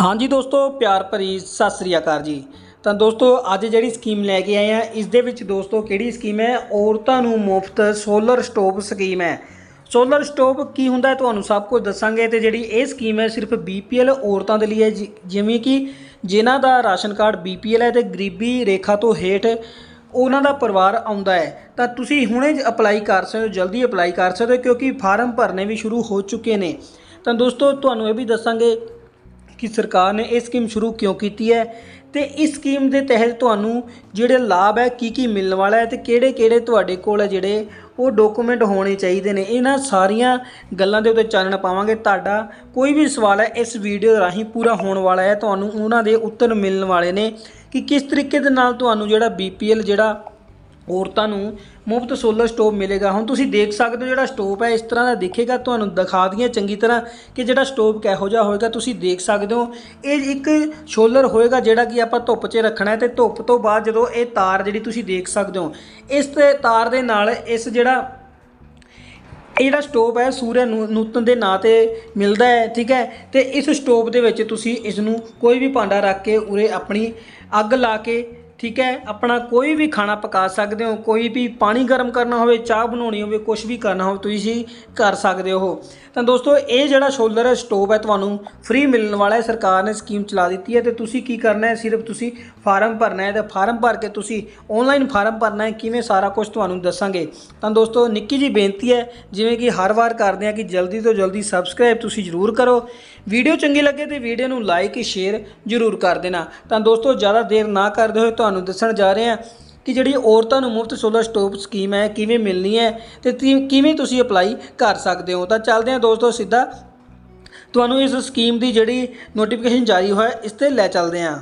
ਹਾਂਜੀ ਦੋਸਤੋ, ਪਿਆਰ ਭਰੀ ਸਤਿ ਸ੍ਰੀ ਅਕਾਲ ਜੀ। ਤਾਂ ਦੋਸਤੋ, ਅੱਜ ਜਿਹੜੀ ਸਕੀਮ ਲੈ ਕੇ ਆਏ ਆ, ਇਸ ਦੇ ਵਿੱਚ ਦੋਸਤੋ ਕਿਹੜੀ ਸਕੀਮ ਹੈ? ਔਰਤਾਂ ਨੂੰ ਮੁਫਤ ਸੋਲਰ ਸਟੋਵ ਸਕੀਮ ਹੈ। ਸੋਲਰ ਸਟੋਵ ਕੀ ਹੁੰਦਾ ਹੈ ਤੁਹਾਨੂੰ ਸਭ ਕੁਝ ਦੱਸਾਂਗੇ ਤੇ ਜਿਹੜੀ ਇਹ ਸਕੀਮ ਹੈ ਸਿਰਫ ਬੀਪੀਐਲ ਔਰਤਾਂ ਦੇ ਲਈ ਹੈ, ਜਿ- ਜਿਵੇਂ ਕਿ ਜਿਨ੍ਹਾਂ ਦਾ ਰਾਸ਼ਨ ਕਾਰਡ ਬੀਪੀਐਲ ਹੈ ਤੇ ਗਰੀਬੀ ਰੇਖਾ ਤੋਂ ਹੇਠ ਉਹਨਾਂ ਦਾ ਪਰਿਵਾਰ ਆਉਂਦਾ ਹੈ। ਤਾਂ ਤੁਸੀਂ ਹੁਣੇ ਅਪਲਾਈ ਕਰ ਸਕਦੇ ਹੋ, ਜਲਦੀ ਅਪਲਾਈ ਕਰ ਸਕਦੇ ਹੋ, ਕਿਉਂਕਿ ਫਾਰਮ ਭਰਨੇ ਵੀ ਸ਼ੁਰੂ ਹੋ ਚੁੱਕੇ ਨੇ। ਤਾਂ ਦੋਸਤੋ, ਤੁਹਾਨੂੰ ਇਹ ਵੀ ਦੱਸਾਂਗੇ ਕਿ ਸਰਕਾਰ ਨੇ ਇਹ ਸਕੀਮ ਸ਼ੁਰੂ ਕਿਉਂ ਕੀਤੀ ਹੈ ਤੇ ਇਸ ਸਕੀਮ ਦੇ ਤਹਿਤ ਤੁਹਾਨੂੰ ਜਿਹੜੇ ਲਾਭ ਹੈ ਕੀ ਕੀ ਮਿਲਣ ਵਾਲਾ ਹੈ ਤੇ ਕਿਹੜੇ ਕਿਹੜੇ ਤੁਹਾਡੇ ਕੋਲ ਜਿਹੜੇ ਉਹ ਡਾਕੂਮੈਂਟ ਹੋਣੇ ਚਾਹੀਦੇ ਨੇ, ਇਹਨਾਂ ਸਾਰੀਆਂ ਗੱਲਾਂ ਦੇ ਉੱਤੇ ਚਾਨਣ ਪਾਵਾਂਗੇ। ਤੁਹਾਡਾ ਕੋਈ ਵੀ ਸਵਾਲ ਹੈ, ਇਸ ਵੀਡੀਓ ਰਾਹੀਂ ਪੂਰਾ ਹੋਣ ਵਾਲਾ ਹੈ, ਤੁਹਾਨੂੰ ਉਹਨਾਂ ਦੇ ਉੱਤਰ ਮਿਲਣ ਵਾਲੇ ਨੇ ਕਿ ਕਿਸ ਤਰੀਕੇ ਦੇ ਨਾਲ ਤੁਹਾਨੂੰ ਜਿਹੜਾ ਬੀਪੀਐਲ ਜਿਹੜਾ ਔਰਤਾਂ ਨੂੰ ਮੁਫਤ ਸੋਲਰ ਸਟੋਵ ਮਿਲੇਗਾ। ਹੁਣ ਤੁਸੀਂ ਦੇਖ ਸਕਦੇ ਹੋ ਜਿਹੜਾ ਸਟੋਵ ਹੈ, ਇਸ ਤਰ੍ਹਾਂ ਦਾ ਦਿਖੇਗਾ। ਤੁਹਾਨੂੰ ਦਿਖਾ ਦਈਏ ਚੰਗੀ ਤਰ੍ਹਾਂ ਕਿ ਜਿਹੜਾ ਸਟੋਵ ਕਿਹੋ ਜਿਹਾ ਹੋਏਗਾ। ਤੁਸੀਂ ਦੇਖ ਸਕਦੇ ਹੋ, ਇਹ ਇੱਕ ਸੋਲਰ ਹੋਏਗਾ ਜਿਹੜਾ ਕਿ ਆਪਾਂ ਧੁੱਪ 'ਚ ਰੱਖਣਾ ਹੈ ਤੇ ਧੁੱਪ ਤੋਂ ਬਾਅਦ ਜਦੋਂ ਇਹ ਤਾਰ ਜਿਹੜੀ ਤੁਸੀਂ ਦੇਖ ਸਕਦੇ ਹੋ, ਇਸ ਤੇ ਤਾਰ ਦੇ ਨਾਲ ਇਸ ਜਿਹੜਾ ਇਹ ਜਿਹੜਾ ਸਟੋਵ ਹੈ ਸੂਰਿਆ ਨੂੰ- ਨੂਤਨ ਦੇ ਨਾਂ ਤੇ ਮਿਲਦਾ ਹੈ, ਠੀਕ ਹੈ? ਤੇ ਇਸ ਸਟੋਵ ਦੇ ਵਿੱਚ ਤੁਸੀਂ ਇਸ ਨੂੰ ਕੋਈ ਵੀ ਭਾਂਡਾ ਰੱਖ ਕੇ ਉਰੇ ਆਪਣੀ ਅੱਗ ਲਾ ਕੇ ਠੀਕ ਹੈ? ਆਪਣਾ ਕੋਈ ਵੀ ਖਾਣਾ ਪਕਾ ਸਕਦੇ ਹੋ, ਕੋਈ ਵੀ ਪਾਣੀ ਗਰਮ ਕਰਨਾ ਹੋਵੇ, ਚਾਹ ਬਣਾਉਣੀ ਹੋਵੇ ਕੁਝ ਵੀ ਕਰਨਾ ਹੋਵੇ, ਤੁਸੀਂ ਕਰ ਸਕਦੇ ਹੋ। ਤਾਂ ਦੋਸਤੋ, ਇਹ ਜਿਹੜਾ ਸੋਲਰ ਸਟੋਵ ਹੈ ਤੁਹਾਨੂੰ ਫ੍ਰੀ ਮਿਲਣ ਵਾਲਾ ਹੈ, ਸਰਕਾਰ ਨੇ ਸਕੀਮ ਚਲਾ ਦਿੱਤੀ ਹੈ ਤੇ ਤੁਸੀਂ ਕੀ ਕਰਨਾ ਹੈ? ਸਿਰਫ ਤੁਸੀਂ ਫਾਰਮ ਭਰਨਾ ਹੈ ਤੇ ਫਾਰਮ ਭਰ ਕੇ ਤੁਸੀਂ ਆਨਲਾਈਨ ਫਾਰਮ ਭਰਨਾ ਹੈ, ਕਿਵੇਂ ਸਾਰਾ ਕੁਝ ਤੁਹਾਨੂੰ ਦੱਸਾਂਗੇ। ਤਾਂ ਦੋਸਤੋ, ਨਿੱਕੀ ਜੀ ਬੇਨਤੀ ਹੈ, ਜਿਵੇਂ ਕਿ ਹਰ ਵਾਰ ਕਰਦੇ ਹਾਂ ਕਿ ਜਲਦੀ ਤੋਂ ਜਲਦੀ ਸਬਸਕ੍ਰਾਈਬ ਤੁਸੀਂ ਜ਼ਰੂਰ ਕਰੋ। ਵੀਡੀਓ ਚੰਗੀ ਲੱਗੇ ਤੇ ਵੀਡੀਓ ਨੂੰ ਲਾਈਕ ਸ਼ੇਅਰ ਜ਼ਰੂਰ ਕਰ ਦੇਣਾ। ਤਾਂ ਦੋਸਤੋ, ਜ਼ਿਆਦਾ ਦੇਰ ਨਾ ਕਰਦੇ ਹੋਏ ਤੁਹਾਨੂੰ ਦੱਸਣ ਜਾ ਰਹੇ ਹਾਂ ਕਿ ਜਿਹੜੀ ਔਰਤਾਂ ਨੂੰ ਮੁਫਤ ਸੋਲਰ ਸਟੋਪ ਸਕੀਮ ਹੈ, ਕਿਵੇਂ ਮਿਲਣੀ ਹੈ ਤੇ ਤੀ- ਕਿਵੇਂ ਤੁਸੀਂ ਅਪਲਾਈ ਕਰ ਸਕਦੇ ਹੋ। ਤਾਂ ਚੱਲਦੇ ਹਾਂ ਦੋਸਤੋ ਸਿੱਧਾ। ਤੁਹਾਨੂੰ ਇਸ ਸਕੀਮ ਦੀ ਜਿਹੜੀ ਨੋਟੀਫਿਕੇਸ਼ਨ ਜਾਰੀ ਹੋਇਆ, ਇਸ ਤੇ ਲੈ ਚੱਲਦੇ ਹਾਂ।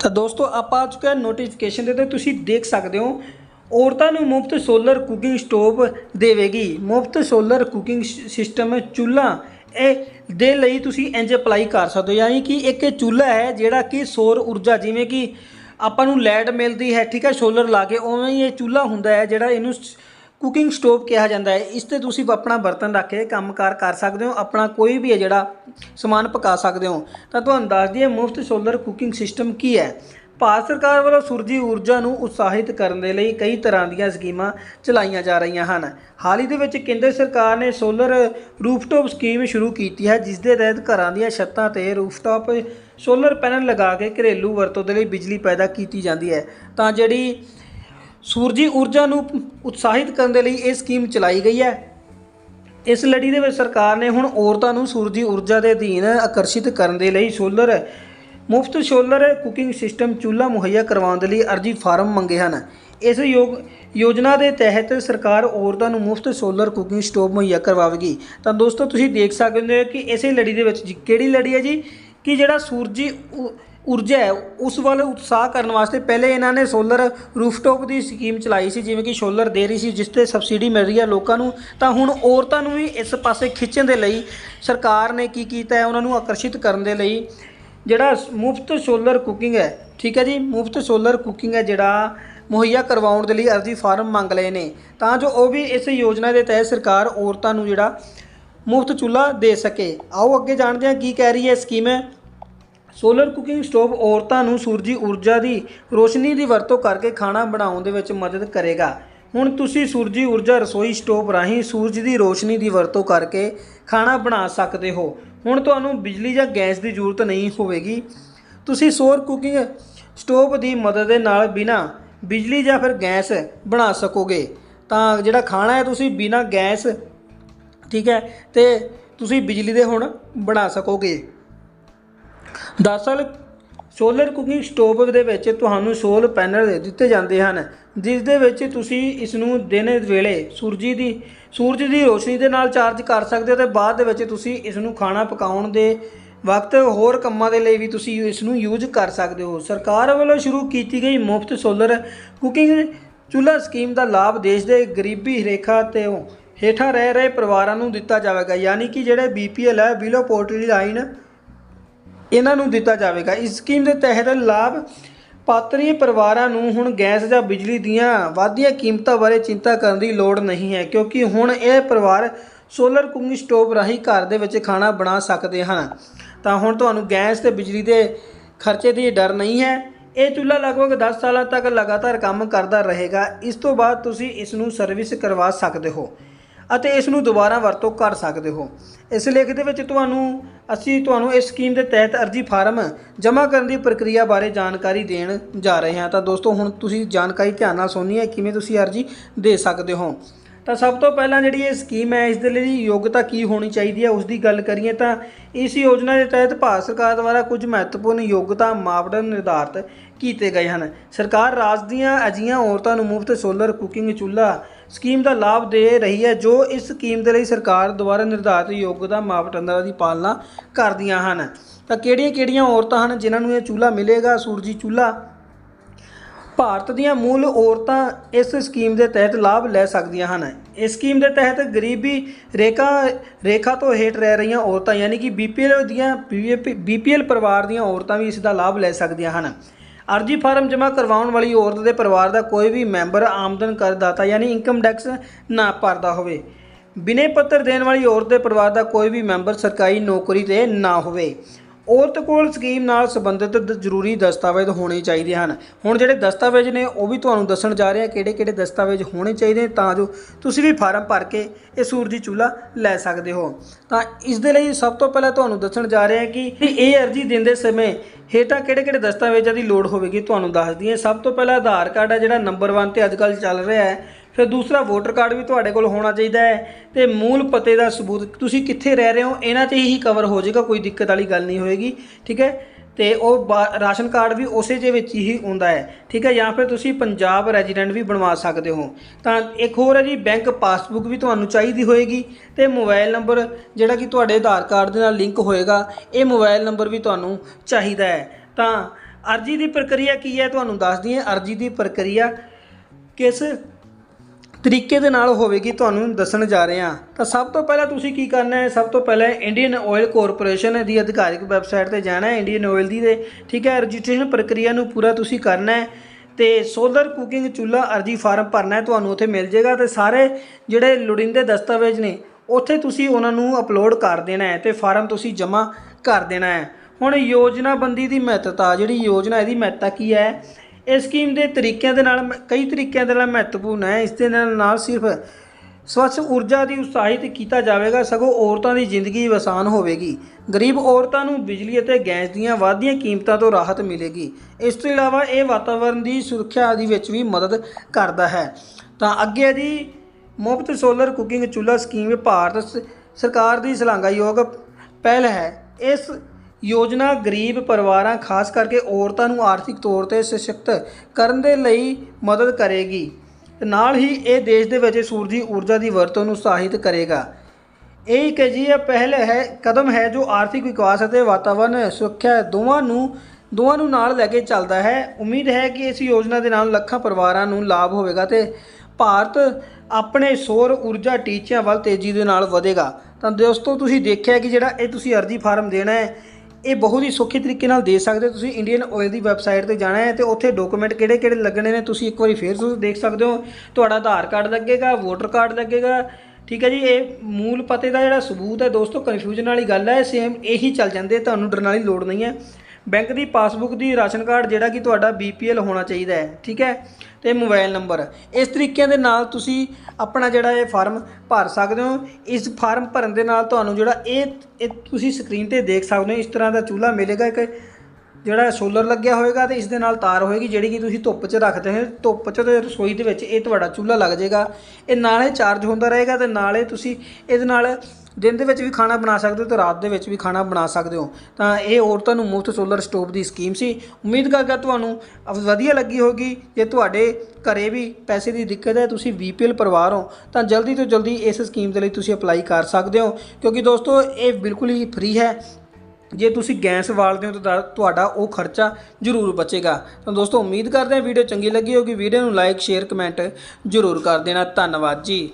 ਤਾਂ ਦੋਸਤੋ, ਆਪਾਂ ਆ ਚੁੱਕੇ ਨੋਟੀਫਿਕੇਸ਼ਨ ਦੇ ਤੇ ਤੁਸੀਂ ਦੇਖ ਸਕਦੇ ਹੋ ਔਰਤਾਂ ਨੂੰ ਮੁਫਤ ਸੋਲਰ ਕੁਕਿੰਗ ਸਟੋਵ ਦੇਵੇਗੀ। ਮੁਫਤ ਸੋਲਰ ਕੁਕਿੰਗ ਸਿਸਟਮ ਚੁੱਲ੍ਹਾ, ਇਹ ਦੇ ਲਈ ਤੁਸੀਂ ਇੰਜ ਅਪਲਾਈ ਕਰ ਸਕਦੇ ਹੋ। ਯਾਨੀ ਕਿ ਇੱਕ ਚੁੱਲ੍ਹਾ ਹੈ ਜਿਹੜਾ ਕਿ ਸੌਰ ਊਰਜਾ, ਜਿਵੇਂ ਕਿ ਆਪਾਂ ਨੂੰ ਲਾਈਟ ਮਿਲਦੀ ਹੈ, ਠੀਕ ਹੈ, ਸੋਲਰ ਲਾ ਕੇ, ਉਵੇਂ ਹੀ ਇਹ ਚੁੱਲ੍ਹਾ ਹੁੰਦਾ ਹੈ ਜਿਹੜਾ ਇਹਨੂੰ ਕੁਕਿੰਗ ਸਟੋਵ ਕਿਹਾ ਜਾਂਦਾ ਹੈ। ਇਸ ਤੇ ਤੁਸੀਂ ਆਪਣਾ ਬਰਤਨ ਰੱਖ ਕੇ ਕੰਮਕਾਰ ਕਰ ਸਕਦੇ ਹੋ, ਆਪਣਾ ਕੋਈ ਵੀ ਹੈ ਜਿਹੜਾ ਸਮਾਨ ਪਕਾ ਸਕਦੇ ਹੋ। ਤਾਂ ਤੁਹਾਨੂੰ ਦੱਸ ਦਈਏ ਮੁਫਤ ਸੋਲਰ ਕੁਕਿੰਗ ਸਿਸਟਮ ਕੀ ਹੈ? ਭਾਰਤ ਸਰਕਾਰ ਵੱਲੋਂ ਸੂਰਜੀ ਊਰਜਾ ਨੂੰ ਉਤਸ਼ਾਹਿਤ ਕਰਨ ਦੇ ਲਈ ਕਈ ਤਰ੍ਹਾਂ ਦੀਆਂ ਸਕੀਮਾਂ ਚਲਾਈਆਂ ਜਾ ਰਹੀਆਂ ਹਨ। ਹਾਲ ਹੀ ਦੇ ਵਿੱਚ ਕੇਂਦਰ ਸਰਕਾਰ ਨੇ ਸੋਲਰ ਰੂਫਟਾਪ ਸਕੀਮ ਸ਼ੁਰੂ ਕੀਤੀ ਹੈ, ਜਿਸ ਦੇ ਤਹਿਤ ਘਰਾਂ ਦੀਆਂ ਛੱਤਾਂ ਤੇ ਰੂਫਟਾਪ ਸੋਲਰ ਪੈਨਲ ਲਗਾ ਕੇ ਘਰੇਲੂ ਵਰਤੋਂ ਦੇ ਲਈ ਬਿਜਲੀ ਪੈਦਾ ਕੀਤੀ ਜਾਂਦੀ ਹੈ। ਤਾਂ ਜਿਹੜੀ ਸੂਰਜੀ ਊਰਜਾ ਨੂੰ ਉਤਸ਼ਾਹਿਤ ਕਰਨ ਦੇ ਲਈ ਇਹ ਸਕੀਮ ਚਲਾਈ ਗਈ ਹੈ। ਇਸ ਲੜੀ ਦੇ ਵਿੱਚ ਸਰਕਾਰ ਨੇ ਹੁਣ ਔਰਤਾਂ ਨੂੰ ਸੂਰਜੀ ਊਰਜਾ ਦੇ ਅਧੀਨ ਆਕਰਸ਼ਿਤ ਕਰਨ ਦੇ ਲਈ ਸੋਲਰ ਮੁਫਤ ਸੋਲਰ ਕੁਕਿੰਗ ਸਿਸਟਮ ਚੁੱਲ੍ਹਾ ਮੁਹੱਈਆ ਕਰਵਾਉਣ ਦੇ ਲਈ ਅਰਜੀ ਫਾਰਮ ਮੰਗੇ ਹਨ। ਇਸ ਯੋਗ, ਯੋਜਨਾ ਦੇ ਤਹਿਤ ਸਰਕਾਰ ਔਰਤਾਂ ਨੂੰ ਮੁਫਤ ਸੋਲਰ ਕੁਕਿੰਗ ਸਟੋਵ ਮੁਹੱਈਆ ਕਰਵਾਵੇਗੀ। ਤਾਂ ਦੋਸਤੋ, ਤੁਸੀਂ ਦੇਖ ਸਕਦੇ ਹੋ ਕਿ ਇਸੇ ਲੜੀ ਦੇ ਵਿੱਚ ਜੀ, ਕਿਹੜੀ ਲੜੀ ਹੈ ਜੀ? ਕਿ ਜਿਹੜਾ ਸੂਰਜੀ ਊਰਜਾ ਹੈ, ਉਸ ਵੱਲ ਉਤਸ਼ਾਹ ਕਰਨ ਵਾਸਤੇ ਪਹਿਲੇ ਇਹਨਾਂ ਨੇ ਸੋਲਰ ਰੂਫਟਾਪ ਦੀ ਸਕੀਮ ਚਲਾਈ ਸੀ, ਜਿਵੇਂ ਕਿ ਸੋਲਰ ਦੇ ਰਹੀ ਸੀ, ਜਿਸ ਤੇ ਸਬਸਿਡੀ ਮਿਲ ਰਹੀ ਹੈ ਲੋਕਾਂ ਨੂੰ। ਤਾਂ ਹੁਣ ਔਰਤਾਂ ਨੂੰ ਵੀ ਇਸ ਪਾਸੇ ਖਿੱਚਣ ਦੇ ਲਈ ਸਰਕਾਰ ਨੇ ਕੀ ਕੀਤਾ ਹੈ, ਉਹਨਾਂ ਨੂੰ ਆਕਰਸ਼ਿਤ ਕਰਨ ਦੇ ਲਈ ਜਿਹੜਾ ਮੁਫਤ ਸੋਲਰ ਕੁਕਿੰਗ ਹੈ, ਠੀਕ ਹੈ ਜੀ? ਮੁਫਤ ਸੋਲਰ ਕੁਕਿੰਗ ਹੈ ਜਿਹੜਾ ਮੁਹੱਈਆ ਕਰਵਾਉਣ ਦੇ ਲਈ ਅਰਜ਼ੀ ਫਾਰਮ ਮੰਗ ਲਏ ਨੇ। ਤਾਂ ਜੋ ਉਹ ਵੀ ਇਸ ਯੋਜਨਾ ਦੇ ਤਹਿਤ ਸਰਕਾਰ ਔਰਤਾਂ ਨੂੰ ਜਿਹੜਾ ਮੁਫਤ ਚੁੱਲ੍ਹਾ ਦੇ ਸਕੇ। ਆਓ ਅੱਗੇ ਜਾਣਦੇ ਹਾਂ ਕੀ ਕਹਿ ਰਹੀ ਹੈ ਸਕੀਮ ਹੈ। ਸੋਲਰ ਕੁਕਿੰਗ ਸਟੋਵ ਔਰਤਾਂ ਨੂੰ ਸੂਰਜੀ ਊਰਜਾ ਦੀ, ਰੋਸ਼ਨੀ ਦੀ ਵਰਤੋਂ ਕਰਕੇ ਖਾਣਾ ਬਣਾਉਣ ਦੇ ਵਿੱਚ ਮਦਦ ਕਰੇਗਾ। ਹੁਣ ਤੁਸੀਂ ਸੂਰਜੀ ਊਰਜਾ ਰਸੋਈ ਸਟੋਵ ਰਾਹੀਂ ਸੂਰਜ ਦੀ ਰੋਸ਼ਨੀ ਦੀ ਵਰਤੋਂ ਕਰਕੇ ਖਾਣਾ ਬਣਾ ਸਕਦੇ ਹੋ। ਹੁਣ ਤੁਹਾਨੂੰ ਬਿਜਲੀ ਜਾਂ ਗੈਸ ਦੀ ਜ਼ਰੂਰਤ ਨਹੀਂ ਹੋਵੇਗੀ। ਤੁਸੀਂ ਸੋਰ ਕੁਕਿੰਗ ਸਟੋਵ ਦੀ ਮਦਦ ਦੇ ਨਾਲ ਬਿਨਾ ਬਿਜਲੀ ਜਾਂ ਫਿਰ ਗੈਸ ਬਣਾ ਸਕੋਗੇ। ਤਾਂ ਜਿਹੜਾ ਖਾਣਾ ਹੈ ਤੁਸੀਂ ਬਿਨਾ ਗੈਸ, ਠੀਕ ਹੈ, ਤੇ ਤੁਸੀਂ ਬਿਜਲੀ ਦੇ ਹੁਣ ਬਣਾ ਸਕੋਗੇ। ਦਰਅਸਲ ਸੋਲਰ ਕੁਕਿੰਗ ਸਟੋਵ ਦੇ ਵਿੱਚ ਤੁਹਾਨੂੰ ਸੋਲ ਪੈਨਲ ਦਿੱਤੇ ਜਾਂਦੇ ਹਨ, ਜਿਸ ਦੇ ਵਿੱਚ ਤੁਸੀਂ ਇਸ ਨੂੰ ਦਿਨ ਵੇਲੇ ਸੂਰਜੀ ਦੀ ਸੂਰਜ ਦੀ ਰੋਸ਼ਨੀ ਦੇ ਨਾਲ ਚਾਰਜ ਕਰ ਸਕਦੇ ਹੋ ਤੇ ਬਾਅਦ ਦੇ ਵਿੱਚ ਤੁਸੀਂ ਇਸ ਨੂੰ ਖਾਣਾ ਪਕਾਉਣ ਦੇ ਵਕਤ ਹੋਰ ਕੰਮਾਂ ਦੇ ਲਈ ਵੀ ਤੁਸੀਂ ਇਸ ਨੂੰ ਯੂਜ਼ ਕਰ ਸਕਦੇ ਹੋ। ਸਰਕਾਰ ਵੱਲੋਂ ਸ਼ੁਰੂ ਕੀਤੀ ਗਈ ਮੁਫਤ ਸੋਲਰ ਕੁਕਿੰਗ ਚੁੱਲ੍ਹਾ ਸਕੀਮ ਦਾ ਲਾਭ ਦੇਸ਼ ਦੇ ਗਰੀਬੀ ਰੇਖਾ ਤੇ ਹੇਠਾਂ ਰਹਿ ਰਹੇ ਪਰਿਵਾਰਾਂ ਨੂੰ ਦਿੱਤਾ ਜਾਵੇਗਾ, ਯਾਨੀ ਕਿ ਜਿਹੜੇ ਬੀਪੀਐਲ ਹੈ ਬਿਲੋ ਪੋਰਟਲੀ ਲਾਈਨ ਇਹਨਾਂ ਨੂੰ ਦਿੱਤਾ ਜਾਵੇਗਾ। ਇਸ ਸਕੀਮ ਦੇ ਤਹਿਤ ਲਾਭ ਪਾਤਰੀ ਪਰਿਵਾਰਾਂ ਨੂੰ ਹੁਣ ਗੈਸ ਜਾਂ ਬਿਜਲੀ ਦੀਆਂ ਵਾਧੀਆਂ ਕੀਮਤਾਂ ਬਾਰੇ ਚਿੰਤਾ ਕਰਨ ਦੀ ਲੋੜ ਨਹੀਂ ਹੈ, ਕਿਉਂਕਿ ਹੁਣ ਇਹ ਪਰਿਵਾਰ ਸੋਲਰ ਕੁਕਿੰਗ ਸਟੋਵ ਰਾਹੀਂ ਘਰ ਦੇ ਵਿੱਚ ਖਾਣਾ ਬਣਾ ਸਕਦੇ ਹਨ। ਤਾਂ ਹੁਣ ਤੁਹਾਨੂੰ ਗੈਸ ਤੇ ਬਿਜਲੀ ਦੇ ਖਰਚੇ ਦੀ ਡਰ ਨਹੀਂ ਹੈ। ਇਹ ਚੁੱਲ੍ਹਾ ਲਗਭਗ 10 ਸਾਲਾਂ ਤੱਕ ਲਗਾਤਾਰ ਕੰਮ ਕਰਦਾ ਰਹੇਗਾ। ਇਸ ਤੋਂ ਬਾਅਦ ਤੁਸੀਂ ਇਸ ਨੂੰ ਸਰਵਿਸ ਕਰਵਾ ਸਕਦੇ ਹੋ। ਅਤੇ ਇਸ ਨੂੰ ਦੁਬਾਰਾ ਵਰਤੋਂ ਕਰ ਸਕਦੇ ਹੋ। ਇਸ ਲੇਖ ਦੇ ਵਿੱਚ ਤੁਹਾਨੂੰ, ਅਸੀਂ ਤੁਹਾਨੂੰ ਇਸ ਸਕੀਮ ਦੇ ਤਹਿਤ ਅਰਜੀ ਫਾਰਮ ਜਮ੍ਹਾਂ ਕਰਨ ਦੀ ਪ੍ਰਕਿਰਿਆ ਬਾਰੇ ਜਾਣਕਾਰੀ ਦੇਣ ਜਾ ਰਹੇ ਹਾਂ। ਤਾਂ ਦੋਸਤੋ, ਹੁਣ ਤੁਸੀਂ ਜਾਣਕਾਰੀ ਧਿਆਨ ਨਾਲ ਸੁਣਨੀ ਹੈ, ਕਿਵੇਂ ਤੁਸੀਂ ਅਰਜੀ ਦੇ ਸਕਦੇ ਹੋ। ਤਾਂ ਸਭ ਤੋਂ ਪਹਿਲਾਂ ਜਿਹੜੀ ਇਹ ਸਕੀਮ ਹੈ, ਇਸ ਦੇ ਲਈ ਯੋਗਤਾ ਕੀ ਹੋਣੀ ਚਾਹੀਦੀ ਹੈ, ਉਸ ਦੀ ਗੱਲ ਕਰੀਏ ਤਾਂ ਇਸ ਯੋਜਨਾ ਦੇ ਤਹਿਤ ਭਾਰਤ ਸਰਕਾਰ ਦੁਆਰਾ ਕੁਝ ਮਹੱਤਵਪੂਰਨ ਯੋਗਤਾ ਮਾਪਦੰਡ ਨਿਰਧਾਰਤ ਕੀਤੇ ਗਏ ਹਨ। ਸਰਕਾਰ ਰਾਜ ਦੀਆਂ ਅਜਿਹੀਆਂ ਔਰਤਾਂ ਨੂੰ ਮੁਫਤ ਸੋਲਰ ਕੁਕਿੰਗ ਚੁੱਲ੍ਹਾ ਸਕੀਮ ਦਾ ਲਾਭ ਦੇ ਰਹੀ ਹੈ, ਜੋ ਇਸ ਸਕੀਮ ਦੇ ਲਈ ਸਰਕਾਰ ਦੁਆਰਾ ਨਿਰਧਾਰਿਤ ਯੋਗਤਾ ਮਾਪਦੰਡਾਂ ਦੀ ਪਾਲਣਾ ਕਰਦੀਆਂ ਹਨ। ਤਾਂ ਕਿਹੜੀਆਂ-ਕਿਹੜੀਆਂ ਔਰਤਾਂ ਹਨ ਜਿਨ੍ਹਾਂ ਨੂੰ ਇਹ ਚੁੱਲ੍ਹਾ ਮਿਲੇਗਾ? ਸੂਰਜੀ ਚੁੱਲ੍ਹਾ। ਭਾਰਤ ਦੀਆਂ ਮੂਲ ਔਰਤਾਂ ਇਸ ਸਕੀਮ ਦੇ ਤਹਿਤ ਲਾਭ ਲੈ ਸਕਦੀਆਂ ਹਨ। ਇਸ ਸਕੀਮ ਦੇ ਤਹਿਤ ਗਰੀਬੀ ਰੇਖਾ ਰੇਖਾ ਤੋਂ ਹੇਠ ਰਹਿ ਰਹੀਆਂ ਔਰਤਾਂ, ਯਾਨੀ ਕਿ ਬੀਪੀਐਲ ਦੀਆਂ ਬੀਪੀਐਲ ਪਰਿਵਾਰ ਦੀਆਂ ਔਰਤਾਂ ਵੀ ਇਸ ਦਾ ਲਾਭ ਲੈ ਸਕਦੀਆਂ ਹਨ। ਅਰਜੀ ਫਾਰਮ ਜਮ੍ਹਾਂ ਕਰਵਾਉਣ ਵਾਲੀ ਔਰਤ ਦੇ ਪਰਿਵਾਰ ਦਾ ਕੋਈ ਵੀ ਮੈਂਬਰ ਆਮਦਨ ਕਰਦਾਤਾ ਯਾਨੀ ਇਨਕਮ ਟੈਕਸ ਨਾ ਭਰਦਾ ਹੋਵੇ। ਬਿਨੇ ਪੱਤਰ ਦੇਣ ਵਾਲੀ ਔਰਤ ਦੇ ਪਰਿਵਾਰ ਦਾ ਕੋਈ ਵੀ ਮੈਂਬਰ ਸਰਕਾਰੀ ਨੌਕਰੀ ਤੇ ਨਾ ਹੋਵੇ। ਔਰਤ ਕੋਲ ਸਕੀਮ ਨਾਲ ਸੰਬੰਧਿਤ ਦ- ਜ਼ਰੂਰੀ ਦਸਤਾਵੇਜ਼ ਹੋਣੇ ਚਾਹੀਦੇ ਹਨ। ਹੁਣ ਜਿਹੜੇ ਦਸਤਾਵੇਜ਼ ਨੇ, ਉਹ ਵੀ ਤੁਹਾਨੂੰ ਦੱਸਣ ਜਾ ਰਹੇ ਹਾਂ ਕਿਹੜੇ ਕਿਹੜੇ ਦਸਤਾਵੇਜ਼ ਹੋਣੇ ਚਾਹੀਦੇ ਨੇ ਤਾਂ ਜੋ ਤੁਸੀਂ ਵੀ ਫਾਰਮ ਭਰ ਕੇ ਇਹ ਸੂਰਜੀ ਚੁੱਲ੍ਹਾ ਲੈ ਸਕਦੇ ਹੋ। ਤਾਂ ਇਸ ਦੇ ਲਈ ਸਭ ਤੋਂ ਪਹਿਲਾਂ ਤੁਹਾਨੂੰ ਦੱਸਣ ਜਾ ਰਹੇ ਹਾਂ ਕਿ ਇਹ ਅਰਜੀ ਦਿੰਦੇ ਸਮੇਂ ਹੇਠਾਂ ਕਿਹੜੇ ਕਿਹੜੇ ਦਸਤਾਵੇਜ਼ਾਂ ਦੀ ਲੋੜ ਹੋਵੇਗੀ, ਤੁਹਾਨੂੰ ਦੱਸਦੀ ਦਈਏ। ਸਭ ਤੋਂ ਪਹਿਲਾਂ ਆਧਾਰ ਕਾਰਡ ਹੈ ਜਿਹੜਾ ਨੰਬਰ 1 ਤੇ ਅੱਜਕੱਲ੍ਹ ਚੱਲ ਰਿਹਾ ਹੈ। ਫਿਰ ਦੂਸਰਾ ਵੋਟਰ ਕਾਰਡ ਵੀ ਤੁਹਾਡੇ ਕੋਲ ਹੋਣਾ ਚਾਹੀਦਾ ਹੈ ਤੇ ਮੂਲ ਪਤੇ ਦਾ ਸਬੂਤ ਤੁਸੀਂ ਕਿੱਥੇ ਰਹਿ ਰਹੇ ਹੋ, ਇਹਨਾਂ ਤੇ ਹੀ ਕਵਰ ਹੋ ਜਾਏਗਾ, ਕੋਈ ਦਿੱਕਤ ਵਾਲੀ ਗੱਲ ਨਹੀਂ ਹੋਏਗੀ, ਠੀਕ ਹੈ? ਤੇ ਉਹ ਬਾ- ਰਾਸ਼ਨ ਕਾਰਡ ਵੀ ਉਸੇ ਦੇ ਵਿੱਚ ਹੀ ਹੁੰਦਾ ਹੈ, ਠੀਕ ਹੈ? ਜਾਂ ਫਿਰ ਤੁਸੀਂ ਪੰਜਾਬ ਰੈਜ਼ੀਡੈਂਟ ਵੀ ਬਣਵਾ ਸਕਦੇ ਹੋ। ਤਾਂ ਇੱਕ ਹੋਰ ਹੈ ਜੀ ਬੈਂਕ ਪਾਸਬੁੱਕ ਵੀ ਤੁਹਾਨੂੰ ਚਾਹੀਦੀ ਹੋਏਗੀ ਤੇ ਮੋਬਾਈਲ ਨੰਬਰ ਜਿਹੜਾ ਕਿ ਤੁਹਾਡੇ ਆਧਾਰ ਕਾਰਡ ਦੇ ਨਾਲ ਲਿੰਕ ਹੋਏਗਾ, ਇਹ ਮੋਬਾਈਲ ਨੰਬਰ ਵੀ ਤੁਹਾਨੂੰ ਚਾਹੀਦਾ ਹੈ। ਤਾਂ ਅਰਜੀ ਦੀ ਪ੍ਰਕਿਰਿਆ ਕੀ ਹੈ? ਤੁਹਾਨੂੰ ਦੱਸਦੀ ਦਈਏ, ਅਰਜੀ ਦੀ ਪ੍ਰਕਿਰਿਆ ਕਿਸ ਤਰੀਕੇ ਦੇ ਨਾਲ ਹੋਵੇਗੀ ਤੁਹਾਨੂੰ ਦੱਸਣ ਜਾ ਰਹੇ ਹਾਂ। ਤਾਂ ਸਭ ਤੋਂ ਪਹਿਲਾਂ ਤੁਸੀਂ ਕੀ ਕਰਨਾ ਹੈ? ਸਭ ਤੋਂ ਪਹਿਲਾਂ ਇੰਡੀਅਨ ਆਇਲ ਕਾਰਪੋਰੇਸ਼ਨ ਦੀ ਅਧਿਕਾਰਿਕ ਵੈਬਸਾਈਟ ਤੇ ਜਾਣਾ ਹੈ ਇੰਡੀਅਨ ਆਇਲ ਦੀ ਦੇ ਠੀਕ ਹੈ? ਰਜਿਸਟ੍ਰੇਸ਼ਨ ਪ੍ਰਕਿਰਿਆ ਨੂੰ ਪੂਰਾ ਤੁਸੀਂ ਕਰਨਾ ਹੈ ਤੇ ਸੋਲਰ ਕੁਕਿੰਗ ਚੁੱਲ੍ਹਾ ਅਰਜੀ ਫਾਰਮ ਭਰਨਾ ਹੈ, ਤੁਹਾਨੂੰ ਉੱਥੇ ਮਿਲ ਜਾਏਗਾ ਤੇ ਸਾਰੇ ਜਿਹੜੇ ਲੋੜੀਂਦੇ ਦਸਤਾਵੇਜ਼ ਨੇ, ਉੱਥੇ ਤੁਸੀਂ ਉਹਨਾਂ ਨੂੰ ਅਪਲੋਡ ਕਰ ਦੇਣਾ ਹੈ ਤੇ ਫਾਰਮ ਤੁਸੀਂ ਜਮ੍ਹਾਂ ਕਰ ਦੇਣਾ ਹੈ। ਹੁਣ ਯੋਜਨਾਬੰਦੀ ਦੀ ਮਹੱਤਤਾ, ਜਿਹੜੀ ਯੋਜਨਾ ਇਹਦੀ ਮਹੱਤਤਾ ਕੀ ਹੈ? ਇਹ ਸਕੀਮ ਦੇ ਤਰੀਕਿਆਂ ਦੇ ਨਾਲ ਮ- ਕਈ ਤਰੀਕਿਆਂ ਦੇ ਨਾਲ ਮਹੱਤਵਪੂਰਨ ਹੈ। ਇਸ ਦੇ ਨਾਲ ਨਾਲ ਸਿਰਫ ਸਵੱਛ ਊਰਜਾ ਦੀ ਉਤਸ਼ਾਹਿਤ ਕੀਤਾ ਜਾਵੇਗਾ, ਸਗੋਂ ਔਰਤਾਂ ਦੀ ਜ਼ਿੰਦਗੀ ਆਸਾਨ ਹੋਵੇਗੀ। ਗਰੀਬ ਔਰਤਾਂ ਨੂੰ ਬਿਜਲੀ ਅਤੇ ਗੈਸ ਦੀਆਂ ਵਧਦੀਆਂ ਕੀਮਤਾਂ ਤੋਂ ਰਾਹਤ ਮਿਲੇਗੀ। ਇਸ ਤੋਂ ਇਲਾਵਾ ਇਹ ਵਾਤਾਵਰਣ ਦੀ ਸੁਰੱਖਿਆ ਆਦਿ ਵਿੱਚ ਵੀ ਮਦਦ ਕਰਦਾ ਹੈ। ਤਾਂ ਅੱਗੇ ਦੀ ਮੁਫਤ ਸੋਲਰ ਕੁਕਿੰਗ ਚੁੱਲ੍ਹਾ ਸਕੀਮ ਭਾਰਤ ਸ- ਸਰਕਾਰ ਦੀ ਸ਼ਲਾਘਾਯੋਗ ਪਹਿਲ ਹੈ। ਇਸ ਯੋਜਨਾ ਗਰੀਬ ਪਰਿਵਾਰਾਂ, ਖਾਸ ਕਰਕੇ ਔਰਤਾਂ ਨੂੰ ਆਰਥਿਕ ਤੌਰ ਤੇ ਸਸ਼ਕਤ ਕਰਨ ਦੇ ਲਈ ਮਦਦ ਕਰੇਗੀ। ਨਾਲ ਹੀ ਇਹ ਦੇਸ਼ ਦੇ ਵਿੱਚ ਸੂਰਜੀ ਊਰਜਾ ਦੀ ਵਰਤੋਂ ਨੂੰ ਉਤਸ਼ਾਹਿਤ ਕਰੇਗਾ। ਇਹ ਇੱਕ ਅਜਿਹਾ ਪਹਿਲ ਹੈ, ਕਦਮ ਹੈ ਜੋ ਆਰਥਿਕ ਵਿਕਾਸ ਅਤੇ ਵਾਤਾਵਰਣ ਸੁਰੱਖਿਆ ਦੋਵਾਂ ਨੂੰ ਦੋਵਾਂ ਨੂੰ ਨਾਲ ਲੈ ਕੇ ਚੱਲਦਾ ਹੈ। ਉਮੀਦ ਹੈ ਕਿ ਇਸ ਯੋਜਨਾ ਦੇ ਨਾਲ ਲੱਖਾਂ ਪਰਿਵਾਰਾਂ ਨੂੰ ਲਾਭ ਹੋਵੇਗਾ ਤੇ ਭਾਰਤ ਆਪਣੇ ਸੌਰ ਊਰਜਾ ਟੀਚਿਆਂ ਵੱਲ ਤੇਜ਼ੀ ਦੇ ਨਾਲ ਵਧੇਗਾ। ਤਾਂ ਦੋਸਤੋ, ਤੁਸੀਂ ਦੇਖਿਆ ਕਿ ਜਿਹੜਾ ਇਹ ਤੁਸੀਂ ਅਰਜੀ ਫਾਰਮ ਦੇਣਾ ਹੈ ਇਹ ਬਹੁਤ ਹੀ ਸੌਖੇ ਤਰੀਕੇ ਨਾਲ ਦੇ ਸਕਦੇ ਹੋ। ਤੁਸੀਂ ਇੰਡੀਅਨ ਆਇਲ ਦੀ ਵੈਬਸਾਈਟ ਤੇ ਜਾਣਾ ਹੈ ਤੇ ਉੱਥੇ ਡਾਕੂਮੈਂਟ ਕਿਹੜੇ ਕਿਹੜੇ ਲੱਗਣੇ ਨੇ, ਤੁਸੀਂ ਇੱਕ ਵਾਰੀ ਫੇਰ ਤੁਸੀਂ ਦੇਖ ਸਕਦੇ ਹੋ। ਤੁਹਾਡਾ ਆਧਾਰ ਕਾਰਡ ਲੱਗੇਗਾ ਵੋਟਰ ਕਾਰਡ ਲੱਗੇਗਾ, ਠੀਕ ਹੈ ਜੀ। ਇਹ ਮੂਲ ਪਤੇ ਦਾ ਜਿਹੜਾ ਸਬੂਤ ਹੈ ਦੋਸਤੋ ਕਨਫਿਊਜ਼ਨ ਵਾਲੀ ਗੱਲ ਹੈ ਸੇਮ ਇਹੀ ਚੱਲ ਜਾਂਦੇ ਤੁਹਾਨੂੰ ਡਰਨ ਵਾਲੀ ਲੋੜ ਨਹੀਂ ਹੈ। ਬੈਂਕ ਦੀ ਪਾਸਬੁੱਕ ਦੀ ਰਾਸ਼ਨ ਕਾਰਡ ਜਿਹੜਾ ਕਿ ਤੁਹਾਡਾ ਬੀਪੀਐਲ ਹੋਣਾ ਚਾਹੀਦਾ ਹੈ, ਠੀਕ ਹੈ? ਤੇ ਮੋਬਾਈਲ ਨੰਬਰ। ਇਸ ਤਰੀਕਿਆਂ ਦੇ ਨਾਲ ਤੁਸੀਂ ਆਪਣਾ ਜਿਹੜਾ ਇਹ ਫਾਰਮ ਭਰ ਸਕਦੇ ਹੋ। ਇਸ ਫਾਰਮ ਭਰਨ ਦੇ ਨਾਲ ਤੁਹਾਨੂੰ ਜਿਹੜਾ ਇਹ ਇਹ ਤੁਸੀਂ ਸਕਰੀਨ ਤੇ ਦੇਖ ਸਕਦੇ ਹੋ। ਇਸ ਤਰ੍ਹਾਂ ਦਾ ਚੂਲਾ ਮਿਲੇਗਾ ਇੱਕ ਜਿਹੜਾ ਸੋਲਰ ਲੱਗਿਆ ਹੋਏਗਾ ਤੇ ਇਸ ਦੇ ਨਾਲ ਤਾਰ ਹੋਏਗੀ, ਜਿਹੜੀ ਕਿ ਤੁਸੀਂ ਧੁੱਪ 'ਚ ਰੱਖਦੇ ਹੋ। ਧੁੱਪ 'ਚ ਤੇ ਰਸੋਈ ਦੇ ਵਿੱਚ ਇਹ ਤੁਹਾਡਾ ਚੁੱਲ੍ਹਾ ਲੱਗ ਜਾਏਗਾ। ਇਹ ਨਾਲੇ ਚਾਰਜ ਹੁੰਦਾ ਰਹੇਗਾ ਤੇ ਨਾਲੇ ਤੁਸੀਂ ਇਹਦੇ ਨਾਲ ਦਿਨ ਦੇ ਵਿੱਚ ਵੀ ਖਾਣਾ ਬਣਾ ਸਕਦੇ ਹੋ ਤੇ ਰਾਤ ਦੇ ਵਿੱਚ ਵੀ ਖਾਣਾ ਬਣਾ ਸਕਦੇ ਹੋ। ਤਾਂ ਇਹ ਔਰਤਾਂ ਨੂੰ ਮੁਫਤ ਸੋਲਰ ਸਟੋਵ ਦੀ ਸਕੀਮ ਸੀ। ਉਮੀਦ ਕਰਦਾ ਤੁਹਾਨੂੰ ਵਧੀਆ ਲੱਗੀ ਹੋਗੀ ਜੇ ਤੁਹਾਡੇ ਘਰੇ ਵੀ ਪੈਸੇ ਦੀ ਦਿੱਕਤ ਹੈ, ਤੁਸੀਂ ਬੀਪੀਐਲ ਪਰਿਵਾਰ ਹੋ, ਤਾਂ ਜਲਦੀ ਤੋਂ ਜਲਦੀ ਇਸ ਸਕੀਮ ਦੇ ਲਈ ਤੁਸੀਂ ਅਪਲਾਈ ਕਰ ਸਕਦੇ ਹੋ। ਕਿਉਂਕਿ ਦੋਸਤੋ, ਇਹ ਬਿਲਕੁਲ ਹੀ ਫ੍ਰੀ ਹੈ। ਜੇ ਤੁਸੀਂ ਗੈਸ ਬਾਲਦੇ ਹੋ ਤਾਂ ਤੁਹਾਡਾ ਉਹ ਖਰਚਾ ਜ਼ਰੂਰ ਬਚੇਗਾ। ਤਾਂ ਦੋਸਤੋ, ਉਮੀਦ ਕਰਦੇ ਹਾਂ ਵੀਡੀਓ ਚੰਗੀ ਲੱਗੀ ਹੋਗੀ ਵੀਡੀਓ ਨੂੰ ਲਾਈਕ ਸ਼ੇਅਰ ਕਮੈਂਟ ਜ਼ਰੂਰ ਕਰ ਦੇਣਾ। ਧੰਨਵਾਦ ਜੀ।